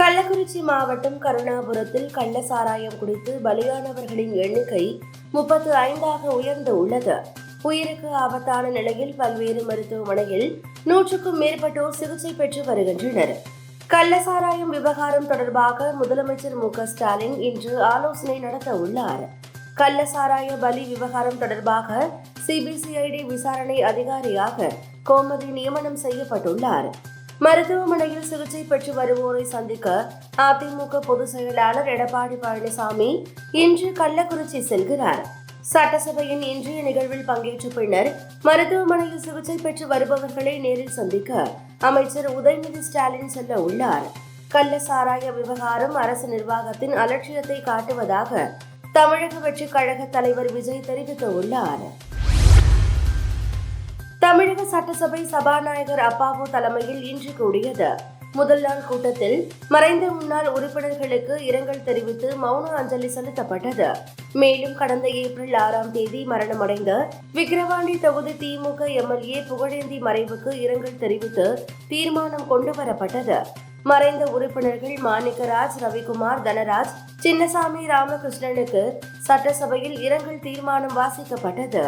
கள்ளக்குறிச்சி மாவட்டம் கருணாபுரத்தில் கள்ள சாராயம் குடித்து பலியானவர்களின் எண்ணிக்கை முப்பத்து ஐந்தாக உயர்ந்து உள்ளது. உயிருக்கு ஆபத்தான நிலையில் பல்வேறு மருத்துவமனையில் நூற்றுக்கும் மேற்பட்டோர் சிகிச்சை பெற்று வருகின்றனர். கள்ள சாராயம் விவகாரம் தொடர்பாக முதலமைச்சர் மு க ஸ்டாலின் இன்று ஆலோசனை நடத்த உள்ளார். கள்ள சாராய பலி விவகாரம் தொடர்பாக சிபிசிஐடி விசாரணை அதிகாரியாக கோமதி நியமனம் செய்யப்பட்டுள்ளார். மருத்துவமனையில் சிகிச்சை பெற்று வருவோரை சந்திக்க அதிமுக பொதுச் செயலாளர் எடப்பாடி பழனிசாமி இன்று கள்ளக்குறிச்சி செல்கிறார். சட்டசபையின் இன்றைய நிகழ்வில் பங்கேற்ற பின்னர் மருத்துவமனையில் சிகிச்சை பெற்று வருபவர்களை நேரில் சந்திக்க அமைச்சர் உதயநிதி ஸ்டாலின் செல்ல உள்ளார். கள்ள சாராய விவகாரம் அரசு நிர்வாகத்தின் அலட்சியத்தை காட்டுவதாக தமிழக வெற்றிக் கழக தலைவர் விஜய் தெரிவித்துள்ளார் தமிழக சட்டசபை சபாநாயகர் அப்பாவு தலைமையில் இன்று கூடியது. முதல் நாள் கூட்டத்தில் மறைந்த முன்னாள் உறுப்பினர்களுக்கு இரங்கல் தெரிவித்து மௌன அஞ்சலி செலுத்தப்பட்டது. மேலும் கடந்த ஏப்ரல் ஆறாம் தேதி மரணமடைந்த விக்கிரவாண்டி தொகுதி திமுக எம்எல்ஏ புகழேந்தி மறைவுக்கு இரங்கல் தெரிவித்து தீர்மானம் கொண்டுவரப்பட்டது. மறைந்த உறுப்பினர்கள் மாணிக்கராஜ் ரவிக்குமார் தனராஜ் சின்னசாமி ராமகிருஷ்ணனுக்கு சட்டசபையில் இரங்கல் தீர்மானம் வாசிக்கப்பட்டது.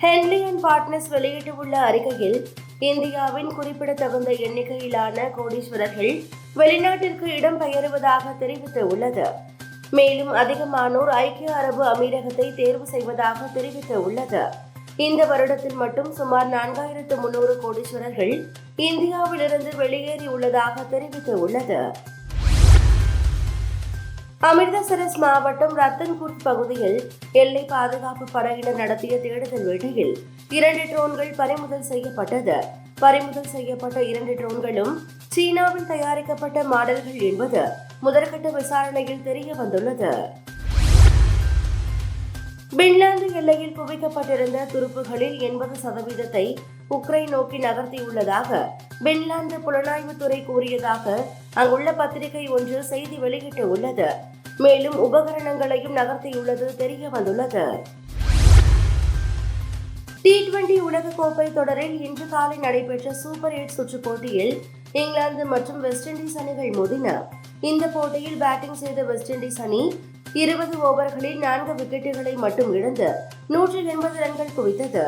ஹென்லி அண்ட் பார்ட்னர்ஸ் வெளியிட்டுள்ள அறிக்கையில் இந்தியாவின் குறிப்பிடத்தகுந்த எண்ணிக்கையிலான கோடீஸ்வரர்கள் வெளிநாட்டிற்கு இடம்பெயருவதாக தெரிவித்துள்ளது மேலும் அதிகமானோர் ஐக்கிய அரபு அமீரகத்தை தேர்வு செய்வதாக தெரிவித்துள்ளது இந்த வருடத்தில் மட்டும் சுமார் நான்காயிரத்து முன்னூறு கோடீஸ்வரர்கள் இந்தியாவிலிருந்து வெளியேறியுள்ளதாக தெரிவித்துள்ளது அமிர்தசரஸ் மாவட்டம் ரத்தன்பூர் பகுதியில் எல்லை பாதுகாப்பு படையினர் நடத்திய தேடுதல் வேட்டையில் இரண்டு ட்ரோன்கள் பறிமுதல் செய்யப்பட்டது. பறிமுதல் செய்யப்பட்ட இரண்டு ட்ரோன்களும் சீனாவில் தயாரிக்கப்பட்ட மாடல்கள் என்பது முதற்கட்ட விசாரணையில் தெரிய வந்துள்ளது. பின்லாந்து எல்லையில் குவிக்கப்பட்டிருந்த துருப்புகளில் எண்பது சதவீதத்தை உக்ரைன் நோக்கி நகர்த்தியுள்ளதாக பின்லாந்து புலனாய்வுத்துறை கூறியதாக அங்குள்ள பத்திரிகை ஒன்று செய்தி வெளியிட்டுள்ளது. மேலும் உபகரணங்களையும் நகர்த்தியுள்ளது தெரிய வந்துள்ளது டி டுவெண்டி உலகக்கோப்பை தொடரில் இன்று காலை நடைபெற்ற சூப்பர் எயிட் சுற்றுப் போட்டியில் இங்கிலாந்து மற்றும் வெஸ்ட் இண்டீஸ் அணிகள் மோதின. இந்த போட்டியில் பேட்டிங் செய்த வெஸ்ட் இண்டீஸ் அணி இருபது ஓவர்களில் நான்கு விக்கெட்டுகளை மட்டும் இழந்து நூற்றி எண்பது ரன்கள் குவித்தது.